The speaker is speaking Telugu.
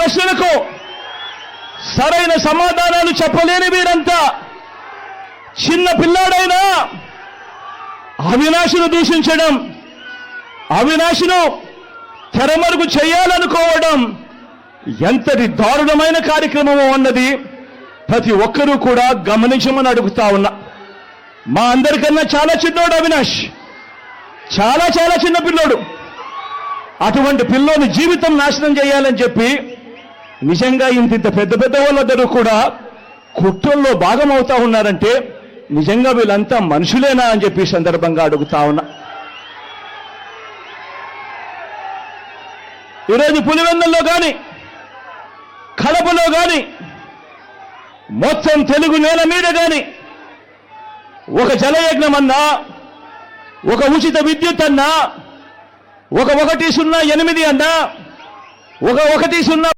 ప్రశ్నలకు సరైన సమాధానాలు చెప్పలేని వీరంతా చిన్న పిల్లాడైనా అవినాశును దూషించడం అవినాశును తెరమరుగు చేయాలనుకోవడం ఎంతటి దారుణమైన కార్యక్రమం అన్నది ప్రతి ఒక్కరూ కూడా గమనించమని అడుగుతా ఉన్నా. మా అందరికన్నా చాలా చిన్నోడు అవినాష్. చాలా చాలా చిన్న పిల్లోడు. అటువంటి పిల్లోని జీవితం నాశనం చేయాలని చెప్పి నిజంగా ఇంత ఇంత పెద్ద పెద్ద వాళ్ళందరూ కూడా కుట్రల్లో భాగం అవుతా ఉన్నారంటే నిజంగా వీళ్ళంతా మనుషులేనా అని చెప్పి సందర్భంగా అడుగుతా ఉన్నా. ఈరోజు పులివెందుల్లో కానీ కడపలో కానీ మొత్తం తెలుగు నేల మీద కానీ ఒక జలయజ్ఞం అన్నా ఒక ఉచిత విద్యుత్ అన్నా ఒక ఒకటి సున్నా ఎనిమిది అన్నా ఒక ఒకటి సున్నా